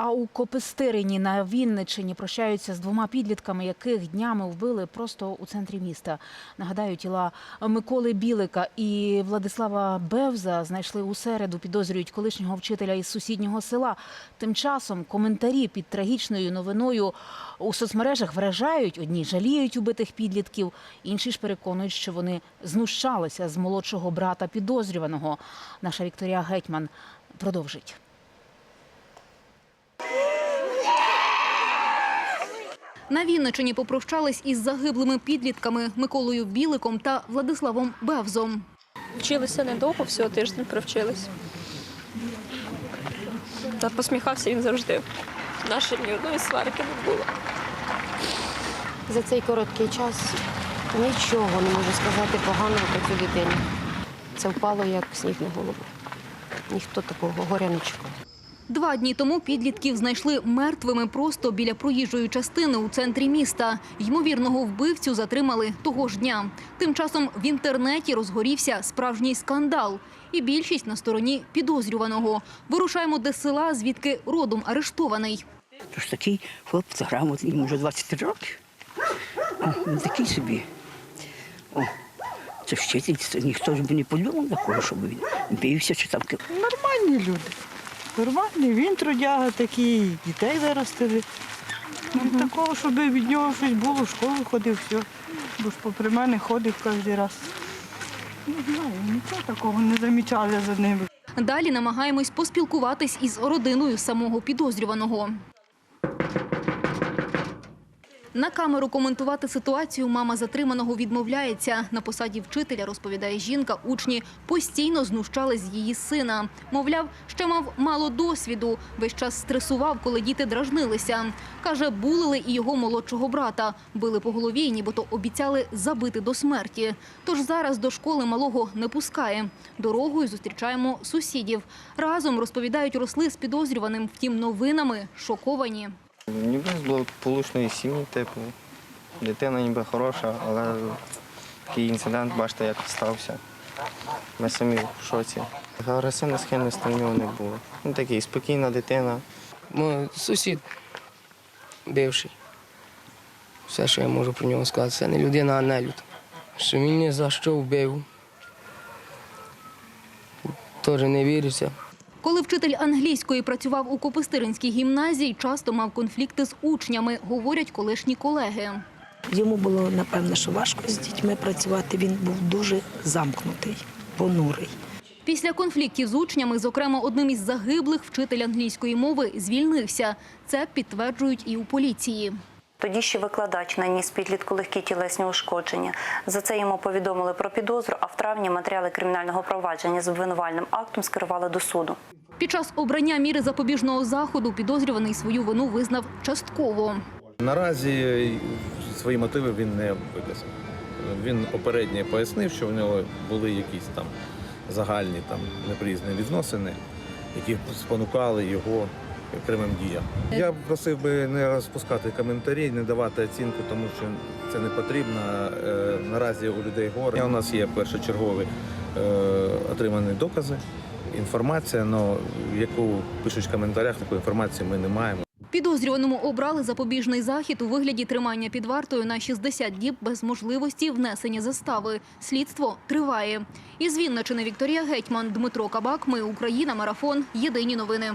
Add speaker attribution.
Speaker 1: А у Копистирині на Вінниччині прощаються з двома підлітками, яких днями вбили просто у центрі міста. Нагадаю, тіла Миколи Білика і Владислава Бевза знайшли у середу. Підозрюють колишнього вчителя із сусіднього села. Тим часом коментарі під трагічною новиною у соцмережах вражають. Одні жаліють убитих підлітків, інші ж переконують, що вони знущалися з молодшого брата підозрюваного. Наша Вікторія Гетьман продовжить.
Speaker 2: На Вінничині попрощались із загиблими підлітками Миколою Біликом та Владиславом Бевзом.
Speaker 3: Вчилися недовго, всього тиждень провчились. Та посміхався він завжди. Наші ні одної сварки не було.
Speaker 4: За цей короткий час нічого не можу сказати поганого про цю дитину. Це впало як сніг на голову. Ніхто такого горя не чекав.
Speaker 2: Два дні тому підлітків знайшли мертвими просто біля проїжджої частини у центрі міста. Ймовірного вбивцю затримали того ж дня. Тим часом в інтернеті розгорівся справжній скандал. І більшість на стороні підозрюваного. Вирушаємо до села, звідки родом арештований.
Speaker 5: Тож такий хлопець грамотний, йому вже 23 роки. О, він такий собі. О, це вчитель, це ніхто ж би не подумав такого, щоб він бився чи там.
Speaker 6: Нормальні люди. Нормальні, він трудяга такий, дітей виростили. Угу. Такого, щоб від нього щось було, в школу ходив, все. Бо ж попри мене ходив кожен раз. Не знаю, нічого такого не замічали за ними.
Speaker 2: Далі намагаємось поспілкуватись із родиною самого підозрюваного. На камеру коментувати ситуацію мама затриманого відмовляється. На посаді вчителя, розповідає жінка, учні постійно знущались з її сина. Мовляв, ще мав мало досвіду, весь час стресував, коли діти дражнилися. Каже, булили і його молодшого брата. Били по голові і нібито обіцяли забити до смерті. Тож зараз до школи малого не пускає. Дорогою зустрічаємо сусідів. Разом розповідають, росли з підозрюваним. Втім, новинами шоковані.
Speaker 7: Ніби з благополучної сім'ї, типу. Дитина ніби хороша, але такий інцидент, бачите, як стався. Ми самі в шоці. Агресивної схильності в нього не було. Він такий спокійна дитина.
Speaker 8: Мой сусід бивший. Все, що я можу про нього сказати, це не людина, а нелюд. Що він ні за що вбив. Теж не віриться.
Speaker 2: Коли вчитель англійської працював у Копистиринській гімназії, часто мав конфлікти з учнями, говорять колишні колеги.
Speaker 9: Йому було напевно, що важко з дітьми працювати. Він був дуже замкнутий, понурий.
Speaker 2: Після конфліктів з учнями, зокрема одним із загиблих, вчитель англійської мови звільнився. Це підтверджують і у поліції.
Speaker 10: Тоді ще викладач наніс підлітку легкі тілесні ушкодження. За це йому повідомили про підозру, а в травні матеріали кримінального провадження з обвинувальним актом скерували до суду.
Speaker 2: Під час обрання міри запобіжного заходу підозрюваний свою вину визнав частково.
Speaker 11: Наразі свої мотиви він не виказав. Він попередньо пояснив, що в нього були якісь там загальні там неприязні відносини, які спонукали його окремим діям. Я б просив би не розпускати коментарі, не давати оцінку, тому що це не потрібно. Е, Наразі у людей горе. У нас є першочергові е, отримані докази, інформація, але яку пишуть в коментарях, таку інформацію ми не маємо.
Speaker 2: Підозрюваному обрали запобіжний захід у вигляді тримання під вартою на 60 діб без можливості внесення застави. Слідство триває. Із Вінничини Вікторія Гетьман, Дмитро Кабак. Ми Україна. Марафон. Єдині новини.